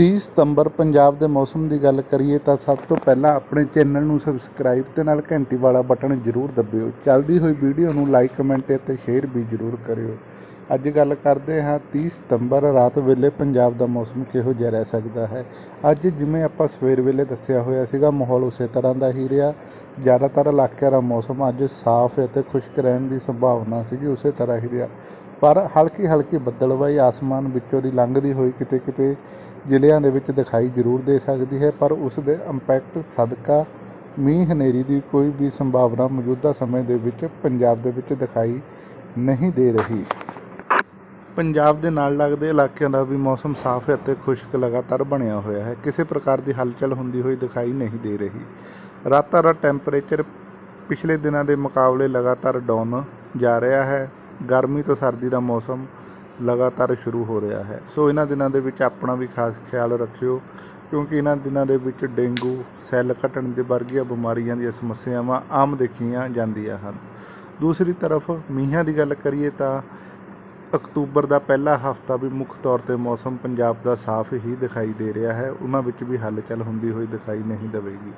30 ਸਤੰਬਰ ਪੰਜਾਬ ਦੇ ਮੌਸਮ ਦੀ ਗੱਲ ਕਰੀਏ ਤਾਂ ਸਭ ਤੋਂ ਪਹਿਲਾਂ ਆਪਣੇ ਚੈਨਲ ਨੂੰ ਸਬਸਕ੍ਰਾਈਬ ਤੇ ਨਾਲ ਘੰਟੀ ਵਾਲਾ ਬਟਨ ਜ਼ਰੂਰ ਦਬਿਓ। ਚੱਲਦੀ ਹੋਈ ਵੀਡੀਓ ਨੂੰ ਲਾਈਕ ਕਮੈਂਟ ਅਤੇ ਸ਼ੇਅਰ ਵੀ ਜ਼ਰੂਰ ਕਰਿਓ। ਅੱਜ ਗੱਲ ਕਰਦੇ ਹਾਂ 30 ਸਤੰਬਰ ਰਾਤ ਵੇਲੇ ਪੰਜਾਬ ਦਾ ਮੌਸਮ ਕਿਹੋ ਜਿਹਾ ਰਹਿ ਸਕਦਾ ਹੈ। ਅੱਜ ਜਿਵੇਂ ਆਪਾਂ ਸਵੇਰ ਵੇਲੇ ਦੱਸਿਆ ਹੋਇਆ ਸੀਗਾ, ਮਾਹੌਲ ਉਸੇ ਤਰ੍ਹਾਂ ਦਾ ਹੀ ਰਿਹਾ। ਜ਼ਿਆਦਾਤਰ ਇਲਾਕਿਆਂ ਦਾ ਮੌਸਮ ਅੱਜ ਸਾਫ਼ ਅਤੇ ਖੁਸ਼ਕ ਰਹਿਣ ਦੀ ਸੰਭਾਵਨਾ ਸੀਗੀ, ਉਸੇ ਤਰ੍ਹਾਂ ਹੀ ਰਿਹਾ। ਪਰ ਹਲਕੀ ਹਲਕੀ ਬੱਦਲਵਾਈ ਆਸਮਾਨ ਵਿੱਚੋਂ ਦੀ ਲੰਘਦੀ ਹੋਈ ਕਿਤੇ ਕਿਤੇ ਜ਼ਿਲ੍ਹਿਆਂ ਦੇ ਵਿੱਚ ਦਿਖਾਈ ਜ਼ਰੂਰ ਦੇ ਸਕਦੀ ਹੈ, ਪਰ ਉਸ ਦੇ ਇੰਪੈਕਟ ਸਦਕਾ ਮੀਂਹ ਹਨੇਰੀ ਦੀ ਕੋਈ ਵੀ ਸੰਭਾਵਨਾ ਮੌਜੂਦਾ ਸਮੇਂ ਦੇ ਵਿੱਚ ਪੰਜਾਬ ਦੇ ਵਿੱਚ ਦਿਖਾਈ ਨਹੀਂ ਦੇ ਰਹੀ। ਪੰਜਾਬ ਦੇ ਨਾਲ ਲੱਗਦੇ ਇਲਾਕਿਆਂ ਦਾ ਵੀ ਮੌਸਮ ਸਾਫ਼ ਅਤੇ ਖੁਸ਼ਕ ਲਗਾਤਾਰ ਬਣਿਆ ਹੋਇਆ ਹੈ। ਕਿਸੇ ਪ੍ਰਕਾਰ ਦੀ ਹਲਚਲ ਹੁੰਦੀ ਹੋਈ ਦਿਖਾਈ ਨਹੀਂ ਦੇ ਰਹੀ। ਰਾਤਾਂ ਦਾ ਟੈਂਪਰੇਚਰ ਪਿਛਲੇ ਦਿਨਾਂ ਦੇ ਮੁਕਾਬਲੇ ਲਗਾਤਾਰ ਡਾਊਨ ਜਾ ਰਿਹਾ ਹੈ। ਗਰਮੀ ਤੋਂ ਸਰਦੀ ਦਾ ਮੌਸਮ ਲਗਾਤਾਰ ਸ਼ੁਰੂ ਹੋ ਰਿਹਾ ਹੈ। ਸੋ ਇਹਨਾਂ ਦਿਨਾਂ ਦੇ ਵਿੱਚ ਆਪਣਾ ਵੀ ਖਾਸ ਖਿਆਲ ਰੱਖਿਓ, ਕਿਉਂਕਿ ਇਹਨਾਂ ਦਿਨਾਂ ਦੇ ਵਿੱਚ ਡੇਂਗੂ, ਸੈੱਲ ਘਟਣ ਦੇ ਵਰਗੀਆਂ ਬਿਮਾਰੀਆਂ ਦੀਆਂ ਸਮੱਸਿਆਵਾਂ ਆਮ ਦੇਖੀਆਂ ਜਾਂਦੀਆਂ ਹਨ। ਦੂਸਰੀ ਤਰਫ ਮੀਂਹਾਂ ਦੀ ਗੱਲ ਕਰੀਏ ਤਾਂ ਅਕਤੂਬਰ ਦਾ ਪਹਿਲਾ ਹਫਤਾ ਵੀ ਮੁੱਖ ਤੌਰ ਤੇ ਮੌਸਮ ਪੰਜਾਬ ਦਾ ਸਾਫ਼ ਹੀ ਦਿਖਾਈ ਦੇ ਰਿਹਾ ਹੈ। ਉਹਨਾਂ ਵਿੱਚ ਵੀ ਹਲਚਲ ਹੁੰਦੀ ਹੋਈ ਦਿਖਾਈ ਨਹੀਂ ਦੇਵੇਗੀ।